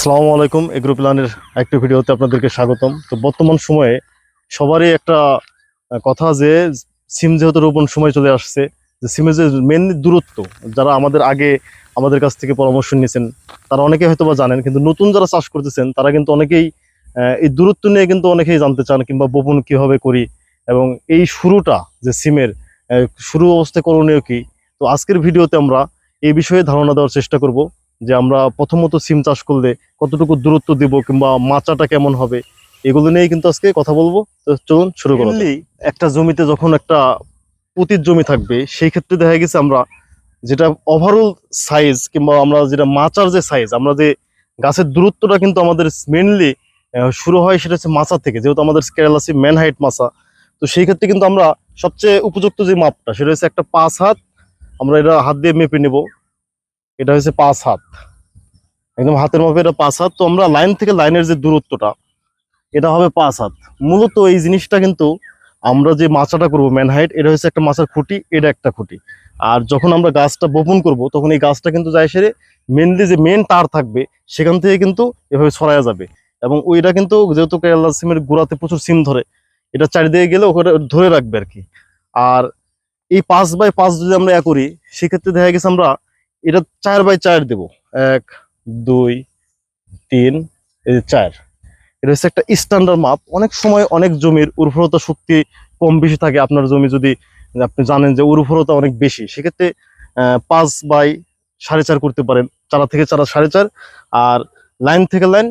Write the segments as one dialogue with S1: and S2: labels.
S1: আসসালামু আলাইকুম এগ্রো প্ল্যানের একটি ভিডিওতে আপনাদেরকে স্বাগতম। তো বর্তমান সময়ে সবারই একটা কথা যে সিম যেহেতু রোপণ সময় চলে আসছে, যে সিমের যে মেন দূরত্ব, যারা আমাদের আগে আমাদের কাছ থেকে পরামর্শ নিয়েছেন, তারা অনেকে হয়তো বা জানেন, কিন্তু নতুন যারা চাষ করতেছেন, তারা কিন্তু অনেকেই এই দূরত্ব নিয়ে কিন্তু অনেকেই জানতে চান কিংবা বপন কীভাবে করি এবং এই শুরুটা যে সিমের শুরু অবস্থায় করণীয় কি। তো আজকের ভিডিওতে আমরা এই বিষয়ে ধারণা দেওয়ার চেষ্টা করব। যে আমরা প্রথমত সিম চাষ করলে কতটুকু দূরত্ব দিব কিংবা মাচাটা কেমন হবে এগুলো নিয়েই কিন্তু আজকে কথা বলব। তো চলুন শুরু করি একটা জমিতে যখন একটা পতির জমি থাকবে সেই ক্ষেত্রে দেখা গেছে আমরা যেটা ওভারঅল সাইজ কিংবা আমরা যেটা মাচার যে সাইজ আমরা যে গাছের দূরত্বটা কিন্তু আমাদের মেনলি শুরু হয় সেটা হচ্ছে মাচা থেকে যেহেতু আমাদের কেরালা সি ম্যান হাইট মাচা। তো সেই ক্ষেত্রে কিন্তু আমরা সবচেয়ে উপযুক্ত যে মাপটা সেটা হচ্ছে একটা পাঁচ হাত আমরা এটা হাত দিয়ে মেপে নেব। এটা হচ্ছে পাঁচ হাত। একদম হাতের মাপে এটা পাঁচ হাত। তো আমরা লাইন থেকে লাইনের যে দূরত্বটা, এটা হবে পাঁচ হাত। মূলত এই জিনিসটা কিন্তু আমরা যে মাচাটা করব ম্যান হাইট এটা হচ্ছে একটা মাচার খুঁটি, এটা একটা খুঁটি। আর যখন আমরা গাছটা বপন করব, তখন এই গাছটা কিন্তু যায় সেরে মেনলি যে মেন তার থাকবে, সেখান থেকে কিন্তু এভাবে ছড়ায়া যাবে। এবং ওইটা কিন্তু যেহেতু কেরালা সিমের গোড়াতে প্রচুর সিম ধরে, এটা চারিদিকে গেলে ওখানে ধরে রাখবে আর কি। আর এই পাঁচ বাই পাঁচ যদি আমরা এ করি, সেক্ষেত্রে দেখা গেছে আমরা এটা চার বাই চার দেব। এক, দুই, তিন, এই চার। এটা হচ্ছে একটা স্ট্যান্ডার্ড মাপ। অনেক সময় অনেক জমির উর্বরতা শক্তি কম বেশি থাকে। আপনার জমি যদি আপনি জানেন যে উর্বরতা অনেক বেশি, সেক্ষেত্রে পাঁচ বাই সাড়ে চার করতে পারেন। চারা থেকে চারা সাড়ে চার, আর লাইন থেকে লাইন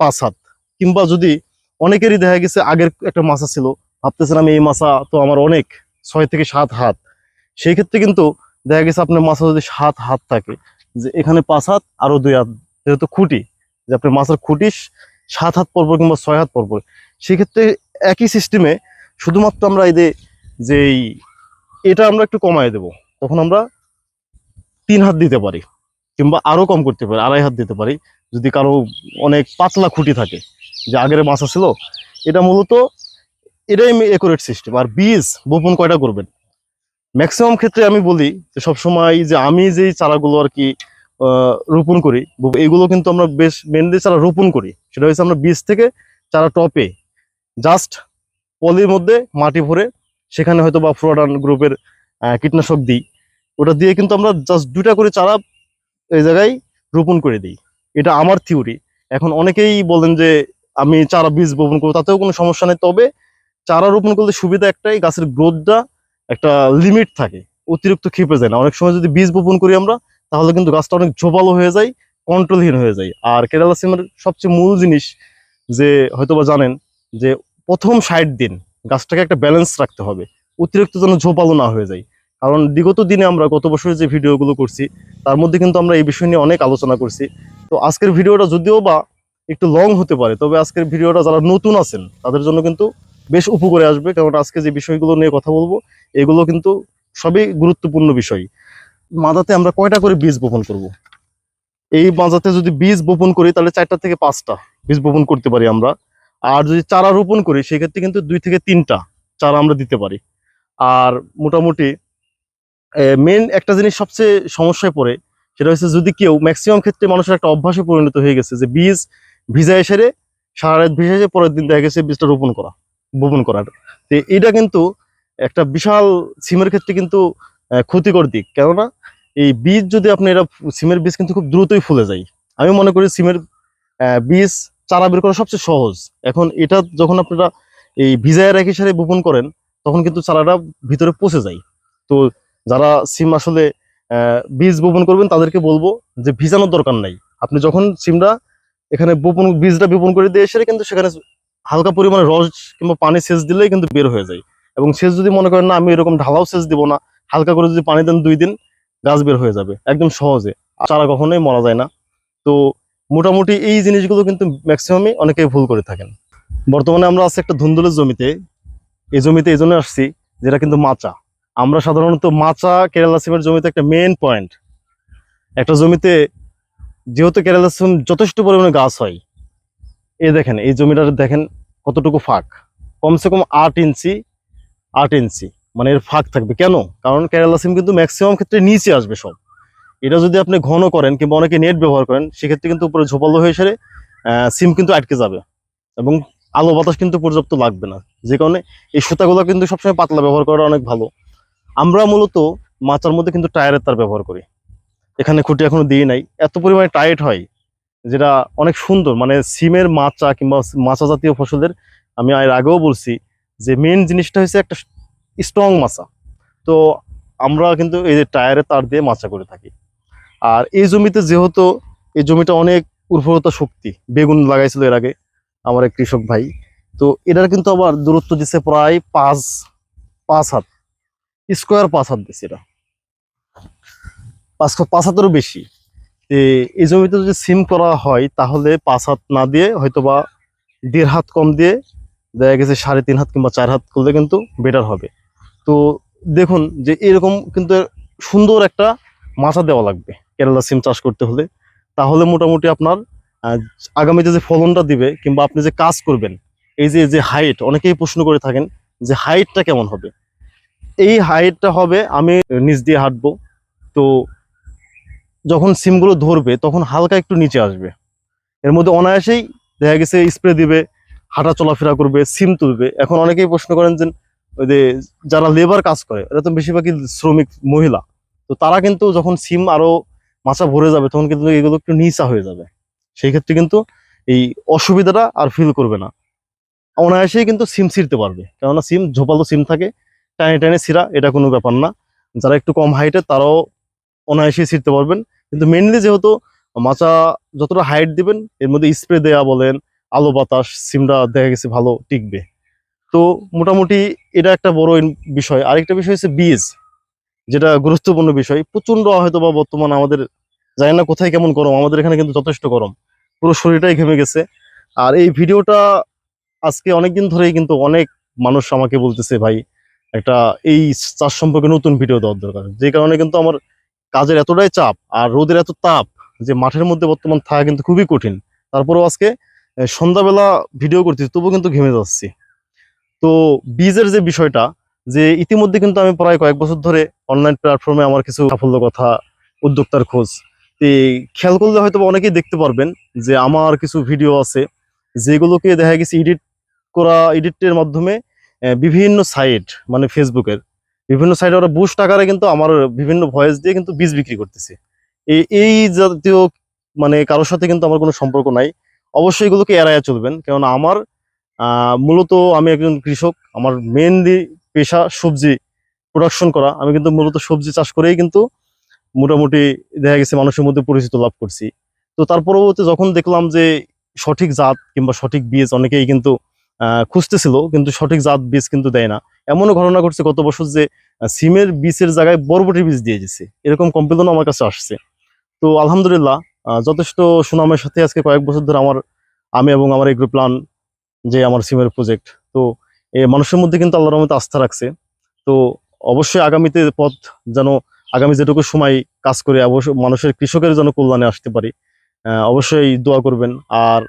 S1: পাঁচ হাত কিংবা যদি অনেকেরই দেখা গেছে আগের একটা মাছা ছিল, ভাবতেছেন আমি এই মাছা তো আমার অনেক, ছয় থেকে সাত হাত। সেই ক্ষেত্রে কিন্তু দেখা গেছে আপনার মাছা যদি সাত হাত থাকে, যে এখানে পাঁচ হাত, আরও দুই হাত, যেহেতু খুঁটি, যে আপনার মাছের খুঁটি সাত হাত পরপর কিংবা ছয় হাত পরপর, সেক্ষেত্রে একই সিস্টেমে শুধুমাত্র আমরা এই যে এটা আমরা একটু কমায় দেব, তখন আমরা তিন হাত দিতে পারি, কিংবা আরও কম করতে পারি, আড়াই হাত দিতে পারি, যদি কারও অনেক পাতলা খুঁটি থাকে, যে আগের মাছা ছিল এটা মূলত এটাই একুরেট সিস্টেম আর বীজ বপন কয়টা করবেন? ম্যাক্সিমাম ক্ষেত্রে আমি বলি যে সবসময় যে আমি যেই চারাগুলো আর কি রোপণ করি, এগুলো কিন্তু আমরা বেশ মেনলি চারা রোপণ করি। সেটা হচ্ছে আমরা বীজ থেকে চারা টপে জাস্ট পলির মধ্যে মাটি ভরে সেখানে হয়তো বা ফ্লোরান গ্রুপের কীটনাশক দিই। ওটা দিয়ে কিন্তু আমরা জাস্ট দুটা করে চারা এই জায়গায় রোপণ করে দিই। এটা আমার থিওরি এখন অনেকেই বলেন যে আমি চারা বীজ বপন করব, তাতেও কোনো সমস্যা নেই। তবে চারা রোপণ করলে সুবিধা একটাই, গাছের গ্রোথটা একটা লিমিট থাকে, অতিরিক্ত খেপে যায় না। অনেক সময় যদি বীজ বপন করি আমরা, তাহলে কিন্তু গাছটা অনেক ঝোপালো হয়ে যায় কন্ট্রোলহীন হয়ে যায়। আর কেরালা সিমের সবচেয়ে মূল জিনিস যে হয়তোবা জানেন যে প্রথম ষাট দিন গাছটাকে একটা ব্যালেন্স রাখতে হবে, অতিরিক্ত যেন ঝোপালো না হয়ে যায়। কারণ বিগত দিনে আমরা গত বছরের যে ভিডিওগুলো করছি, তার মধ্যে কিন্তু আমরা এই বিষয় নিয়ে অনেক আলোচনা করছি। তো আজকের ভিডিওটা যদিও বা একটু লং হতে পারে, তবে আজকের ভিডিওটা যারা নতুন আছেন, তাদের জন্য কিন্তু বেশ উপকারে আসবে, কারণ আজকে যে বিষয়গুলো নিয়ে কথা বলব, এগুলো কিন্তু সবই গুরুত্বপূর্ণ বিষয়। মাদাতে আমরা কয়টা করে বীজ বপন করব। এই মাদাতে যদি বীজ বপন করি, তাহলে চারটা থেকে পাঁচটা বীজ বপন করতে পারি আমরা। আর যদি চারা রোপণ করি, সেক্ষেত্রে কিন্তু দুই থেকে তিনটা চারা আমরা দিতে পারি। আর মোটামুটি মেন একটা জিনিস সবচেয়ে সমস্যায় পড়ে, সেটা হচ্ছে যদি কেউ ম্যাক্সিমাম ক্ষেত্রে মানুষের একটা অভ্যাসে পরিণত হয়ে গেছে যে বীজ ভিজায় সেরে, সারা রাত ভিজে এসে পরের দিন দেখা গেছে বীজটা রোপণ করা। বপন করার। তো এটা কিন্তু একটা বিশাল সিমের ক্ষেত্রে কিন্তু ক্ষতিকর দিক। কেননা এই বীজ যদি আপনি এটা সিমের বীজ কিন্তু খুব দ্রুতই ফুলে যায়। আমি মনে করি সিমের বীজ চারা বের করা সবচেয়ে সহজ। এখন এটা যখন আপনারা এই ভিজায় রেখে সারে বপন করেন, তখন কিন্তু চারাটা ভিতরে পচে যায়। তো যারা সিম আসলে বীজ বপন করবেন, তাদেরকে বলব যে ভিজানোর দরকার নাই। আপনি যখন সিমটা এখানে বপন, বীজটা বপন করে দিয়ে এসে কিন্তু সেখানে হালকা পরিমাণে রস কিংবা পানি সেচ দিলেই কিন্তু বের হয়ে যায়। এবং সেচ যদি মনে করেন, না, আমি এরকম ঢালাও সেচ দিব না। হালকা করে যদি পানি দেন দুই দিন, গাছ বের হয়ে যাবে। একদম সহজে। চারা কখনোই মরা যায় না। তো মোটামুটি এই জিনিসগুলো কিন্তু ম্যাক্সিমামই অনেকেই ভুল করে থাকেন। বর্তমানে আমরা আছি একটা ধুন্দুলের জমিতে। এই জমিতে এই জন্য আসছি, যেটা কিন্তু মাচা। আমরা সাধারণত মাচা, কেরালা সিমের জমিতে একটা মেন পয়েন্ট একটা জমিতে যেহেতু কেরালা সিম যথেষ্ট পরিমাণে গাছ হয় এই দেখেন, এই জমিটা দেখেন কতটুকু ফাঁক। কমসে কম আট ইঞ্চি আট ইঞ্চি মানে এর ফাঁক থাকবে। কেন? কারণ কেরালা সিম কিন্তু ম্যাক্সিমাম ক্ষেত্রে নিচে আসবে সব। এটা যদি আপনি ঘন করেন কিংবা অনেকে নেট ব্যবহার করেন, সেক্ষেত্রে কিন্তু উপরে ঝোপালো হয়ে সেরে সিম কিন্তু আটকে যাবে এবং আলো বাতাস কিন্তু পর্যাপ্ত লাগবে না। যে কারণে এই সুতাগুলো কিন্তু সবসময় পাতলা ব্যবহার করা অনেক ভালো। আমরা মূলত মাচার মধ্যে কিন্তু টায়ারের তার ব্যবহার করি। এখানে খুঁটি এখনও দিয়ে নাই। এত পরিমাণে টাইট হয় যেটা অনেক সুন্দর মানে সিমের মাচা কিংবা মাচা জাতীয় ফসলের আমি এর আগেও বলছি যে মেন জিনিসটা হচ্ছে একটা স্ট্রং মাচা। তো আমরা কিন্তু এই যে টায়ারের তার দিয়ে মাচা করে থাকি। আর এই জমিতে যেহেতু এই জমিটা অনেক উর্বরতা শক্তি, বেগুন লাগাইছিল এর আগে আমার এক কৃষক ভাই। তো এটার কিন্তু আবার দূরত্ব দিছে প্রায় পাঁচ পাঁচ হাত স্কোয়ার পাঁচ হাত দিছে এটা পাঁচ পাঁচ হাতেরও বেশি। এই জমিতে যদি সিম করা হয়, তাহলে পাঁচ হাত না দিয়ে হয়তো বা দেড় হাত কম দিয়ে দেখা গেছে সাড়ে তিন হাত কিংবা চার হাত করলে কিন্তু বেটার হবে। তো দেখুন যে এরকম কিন্তু সুন্দর একটা মাথা দেওয়া লাগবে কেরালা সিম চাষ করতে হলে। তাহলে মোটামুটি আপনার আগামীতে যে ফলনটা দিবে কিংবা আপনি যে কাজ করবেন, এই যে যে হাইট অনেকেই প্রশ্ন করে থাকেন যে হাইটটা কেমন হবে? এই হাইটটা হবে, আমি নিচ দিয়ে হাঁটবো। তো যখন সিমগুলো ধরবে, তখন হালকা একটু নিচে আসবে। এর মধ্যে অনায়াসেই দেখা গেছে স্প্রে দিবে, হাঁটা চলাফেরা করবে, সিম তুলবে। এখন অনেকেই প্রশ্ন করেন যে, ওই যে যারা লেবার কাজ করে, এরা তো বেশিরভাগই শ্রমিক, মহিলা। তো তারা কিন্তু যখন সিম আরও মাচা ভরে যাবে, তখন কিন্তু এগুলো একটু নিচা হয়ে যাবে। সেই ক্ষেত্রে কিন্তু এই অসুবিধাটা আর ফিল করবে না। অনায়াসেই কিন্তু সিম ছিঁড়তে পারবে। কেননা সিম, ঝোপালো সিম থাকে, টানে টানে ছিঁড়া, এটা কোনো ব্যাপার না। যারা একটু কম হাইটের তারাও অনায়াসেই ছিঁড়তে পারবেন। কিন্তু মেনলি যেহেতু মাচা যতটা হাইট দিবেন, এর মধ্যে স্প্রে দেয়া বলেন, আলো বাতাস সিমটা দেখা গেছে ভালো টিকবে। তো মোটামুটি এটা একটা বড় বিষয়। আরেকটা বিষয় হচ্ছে বীজ, যেটা গুরুত্বপূর্ণ বিষয়। প্রচণ্ড হয়তো বা বর্তমান আমাদের, জানি না কোথায় কেমন গরম, আমাদের এখানে কিন্তু যথেষ্ট গরম। পুরো শরীরটাই ঘেমে গেছে। আর এই ভিডিওটা আজকে অনেকদিন ধরেই কিন্তু অনেক মানুষ আমাকে বলতেছে, ভাই, একটা এই চাষ সম্পর্কে নতুন ভিডিও দেওয়ার দরকার। যে কারণে কিন্তু আমার কাজের এতটাই চাপ আর রোদের এত তাপ যে মাঠের মধ্যে বর্তমান থাকা কিন্তু খুবই কঠিন। তারপরেও আজকে সন্ধ্যাবেলা ভিডিও করতেছি, তবুও কিন্তু ঘেমে যাচ্ছি। তো বীজের যে বিষয়টা, যে ইতিমধ্যে কিন্তু আমি প্রায় কয়েক বছর ধরে অনলাইন প্ল্যাটফর্মে আমার কিছু সাফল্য কথা, উদ্যোক্তার খোঁজ। তো খেয়াল করলে হয়তো অনেকেই দেখতে পারবেন যে আমার কিছু ভিডিও আছে, যেগুলোকে দেখা গেছে এডিট করা এডিটের মাধ্যমে বিভিন্ন সাইট মানে ফেসবুকের বিভিন্ন সাইটে ওরা বুস্ট আকারে কিন্তু আমার বিভিন্ন ভয়েস দিয়ে কিন্তু বীজ বিক্রি করতেছে। এই এই জাতীয় মানে কারোর সাথে কিন্তু আমার কোনো সম্পর্ক নাই। অবশ্যই এগুলোকে এড়াইয়া চলবেন। কেননা আমার মূলত আমি একজন কৃষক। আমার মেনলি পেশা সবজি প্রোডাকশন করা। আমি কিন্তু মূলত সবজি চাষ করেই কিন্তু মোটামুটি দেখা গেছে মানুষের মধ্যে পরিচিত লাভ করছি। তো তার পরবর্তী যখন দেখলাম যে সঠিক জাত কিংবা সঠিক বীজ অনেকেই কিন্তু খুঁজতেছিল, কিন্তু সঠিক জাত বীজ কিন্তু দেয় না। এমনও ঘটনা ঘটছে গত বছর যে সিমের বীজের জায়গায় বরবটির বীজ দিয়ে দিচ্ছে এরকম কমপ্লেনও আমার কাছে আসছে। তো আলহামদুলিল্লাহ যথেষ্ট সুনামের সাথে আজকে কয়েক বছর ধরে আমার, আমি এবং আমার এগ্রো প্ল্যান যে আমার সিমের প্রজেক্ট তো, এ মানুষের মধ্যে কিন্তু আল্লাহর রহমতে আস্থা রাখছে। তো, অবশ্যই আগামীতে পথ যেন, আগামী যেটুকু সময় কাজ করে অবশ্যই মানুষের কৃষকের যেন কল্যাণে আসতে পারি। অবশ্যই দোয়া করবেন। আর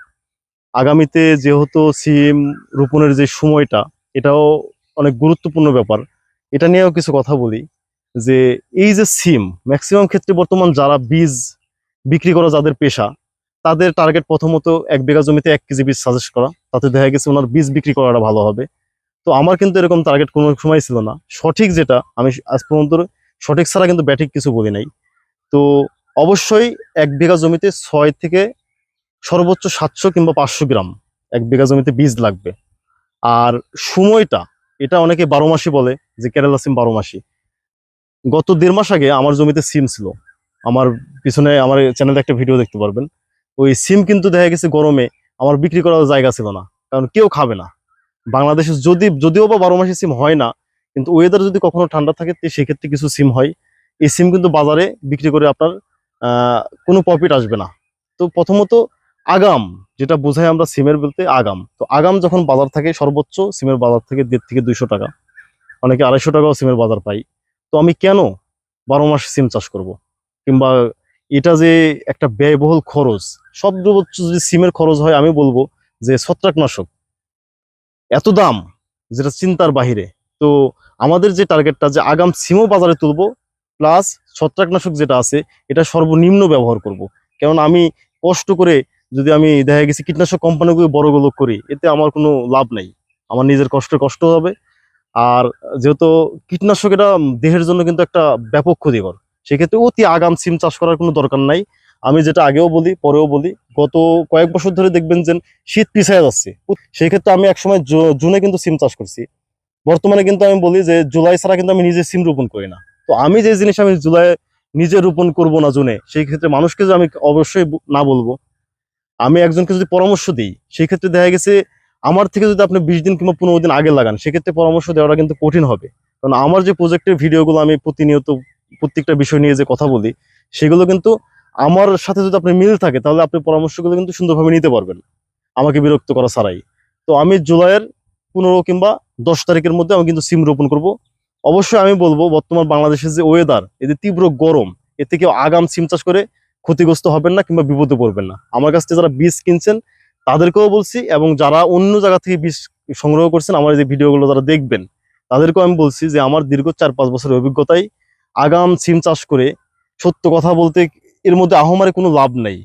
S1: আগামীতে যেহেতু সিম রোপণের যে সময়টা, এটাও অনেক গুরুত্বপূর্ণ ব্যাপার। এটা নিয়েও কিছু কথা বলি, যে এই যে সিম ম্যাক্সিমাম ক্ষেত্রে বর্তমান যারা বীজ বিক্রি করা যাদের পেশা, তাদের টার্গেট প্রথমত এক বিঘা জমিতে এক কেজি বীজ সাজেস্ট করা। তাতে দেখা গেছে ওনার বীজ বিক্রি করাটা ভালো হবে। তো আমার কিন্তু এরকম টার্গেট কোনো সময় ছিল না। সঠিক যেটা, আমি আজ পর্যন্ত সঠিক ছাড়া কিন্তু ব্যাঠিক কিছু বলি নাই। তো অবশ্যই এক বিঘা জমিতে ছয় থেকে সর্বোচ্চ সাতশো কিংবা পাঁচশো গ্রাম। এক বিঘা জমিতে বীজ লাগবে। আর সময়টা, এটা অনেকে বারো মাসি বলে যে কেরালা সিম বারো মাসি গত দেড় মাস আগে আমার জমিতে সিম ছিল। আমার পিছনে, আমার চ্যানেলে একটা ভিডিও দেখতে পারবেন। ওই সিম কিন্তু দেখা গেছে গরমে আমার বিক্রি করার জায়গা ছিল না। কারণ কেউ খাবে না। বাংলাদেশে যদি, যদিও বা বারো মাসে সিম হয় না, কিন্তু ওয়েদার যদি কখনো ঠান্ডা থাকে সেক্ষেত্রে কিছু সিম হয়। এই সিম কিন্তু বাজারে বিক্রি করে আপনার কোনো প্রফিট আসবে না। তো প্রথমত আগাম, যেটা বোঝাই আমরা সিমের বলতে আগাম। তো আগাম যখন বাজার থাকে, সর্বোচ্চ সিমের বাজার থেকে দেড় থেকে দুইশো টাকা। অনেকে আড়াইশো টাকাও সিমের বাজার পাই তো আমি কেন বারো মাস সিম চাষ করব? কিংবা এটা যে একটা ব্যয়বহুল খরচ সর্বোচ্চ যদি সিমের খরচ হয়, আমি বলব যে ছত্রাকনাশক। এত দাম, যেটা চিন্তার বাহিরে। তো আমাদের যে টার্গেটটা যে আগাম সিমও বাজারে তুলব, প্লাস ছত্রাকনাশক যেটা আছে, এটা সর্বনিম্ন ব্যবহার করব। কারণ আমি কষ্ট করে যদি আমি দেখা গেছি কীটনাশক কোম্পানিগুলো বড়গুলো করি, এতে আমার কোনো লাভ নাই। আমার নিজের কষ্টের কষ্ট হবে। আর যেহেতু কীটনাশক এটা দেহের জন্য কিন্তু একটা ব্যাপক ক্ষতিকর, সেক্ষেত্রে অতি আগাম সিম চাষ করার কোনো দরকার নাই। আমি যেটা আগেও বলি, পরেও বলি, গত কয়েক বছর ধরে দেখবেন যে শীত পিছিয়ে যাচ্ছে। সেই ক্ষেত্রে আমি একসময় জুনে কিন্তু সিম চাষ করছি। বর্তমানে কিন্তু আমি বলি যে জুলাই ছাড়া কিন্তু আমি নিজে সিম রোপণ করি না। তো আমি যে জিনিস আমি জুলাই নিজে রোপণ করব না জুনে, সেই ক্ষেত্রে মানুষকে যে আমি অবশ্যই না বলব আমি একজনকে যদি পরামর্শ দিই সেই ক্ষেত্রে দেখা গেছে আমার থেকে যদি আপনি বিশ দিন কিংবা পনেরো দিন আগে লাগান, সেক্ষেত্রে পরামর্শ দেওয়াটা কিন্তু কঠিন হবে। কারণ আমার যে প্রজেক্টের ভিডিওগুলো আমি প্রতিনিয়ত প্রত্যেকটা বিষয় নিয়ে যে কথা বলি, সেগুলো কিন্তু আমার সাথে যদি আপনি মিল থাকে, তাহলে আপনি পরামর্শগুলো কিন্তু সুন্দরভাবে নিতে পারবেন। আমাকে বিরক্ত করা ছাড়াই। তো আমি জুলাইয়ের পনেরো কিংবা দশ তারিখের মধ্যে আমি কিন্তু সিম রোপণ করব। অবশ্যই আমি বলব, বর্তমান বাংলাদেশের যে ওয়েদার এদের তীব্র গরম এতে কেউ আগাম সিম চাষ করে ক্ষতিগ্রস্ত হবেন না কিংবা বিপদে পড়বেন না। আমার কাছ থেকে যারা বীজ কিনছেন, তাদেরকেও বলছি এবং যারা অন্য জায়গা থেকে বীজ সংগ্রহ করছেন, আমার এই যে ভিডিওগুলো যারা দেখবেন, তাদেরকেও আমি বলছি যে আমার দীর্ঘ চার পাঁচ বছরের অভিজ্ঞতায় আগাম সিম চাষ করে সত্য কথা বলতে এর মধ্যে আহমারে কোনো লাভ নাই।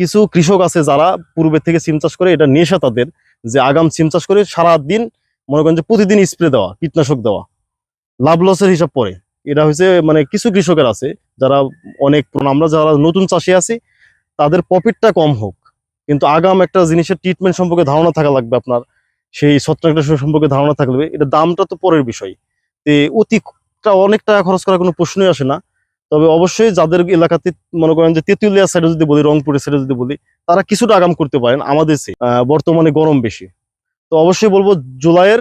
S1: কিছু কৃষক আছে যারা পূর্বে থেকে সিম চাষ করে, এটা নেশা তাদের যে আগাম সিম চাষ করে সারা দিন মনে করেন যে প্রতিদিন স্প্রে দেওয়া, কীটনাশক দেওয়া লাভ লসের হিসাব পরে এটা হচ্ছে মানে কিছু কৃষকের আছে, যারা অনেক আমরা যারা নতুন চাষি আছি, তাদের প্রফিটটা কম হোক। কিন্তু আগাম একটা জিনিসের ট্রিটমেন্ট সম্পর্কে ধারণা থাকা লাগবে আপনার, সেই ছত্রাকনাশক সম্পর্কে ধারণা থাকবে এটা দামটা তো পরের বিষয়। অতিটা অনেক টাকা খরচ করার কোনো প্রশ্নই আসে না। তবে অবশ্যই যাদের এলাকাতে, মনে করেন যে তেঁতুলিয়া সাইডে যদি বলি, রংপুরের সাইডে যদি বলি, তারা কিছুটা আগাম করতে পারেন আমাদের বর্তমানে গরম বেশি। তো অবশ্যই বলব, জুলাইয়ের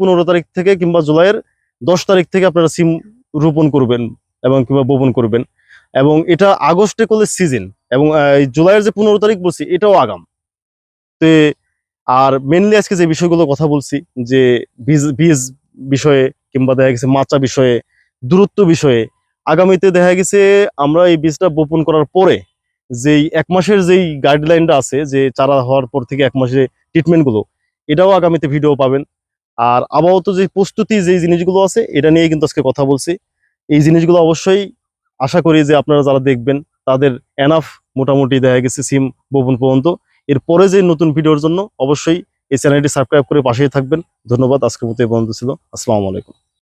S1: পনেরো তারিখ থেকে কিংবা জুলাইয়ের দশ তারিখ থেকে আপনারা সিম রোপণ করবেন এবং কিংবা বপন করবেন। এবং এটা আগস্টে করলে সিজন এবং জুলাইয়ের যে পনেরো তারিখ বলছি, এটাও আগাম। তো, আর মেনলি আজকে যে বিষয়গুলো কথা বলছি, যে বীজ বীজ বিষয়ে কিংবা দেখা গেছে মাচা বিষয়ে, দূরত্ব বিষয়ে, আগামীতে দেখা গেছে আমরা এই বীজটা বপন করার পরে যেই এক মাসের যেই গাইডলাইনটা আছে, যে চারা হওয়ার পর থেকে এক মাসে ট্রিটমেন্টগুলো এটাও আগামীতে ভিডিও পাবেন। আর আবহাওয়াত যে প্রস্তুতি যে জিনিসগুলো আছে, এটা নিয়ে কিন্তু আজকে কথা বলছি। এই জিনিসগুলো অবশ্যই আশা করি যে আপনারা যারা দেখবেন, তাদের এনাফ মোটামুটি দেখা গেছে সিম বপন পর্যন্ত। এরপরে যে নতুন ভিডিওর জন্য অবশ্যই এই চ্যানেলটি সাবস্ক্রাইব করে পাশেই থাকবেন। ধন্যবাদ, আজকের মতো এই পর্যন্ত ছিল। আসসালামু আলাইকুম।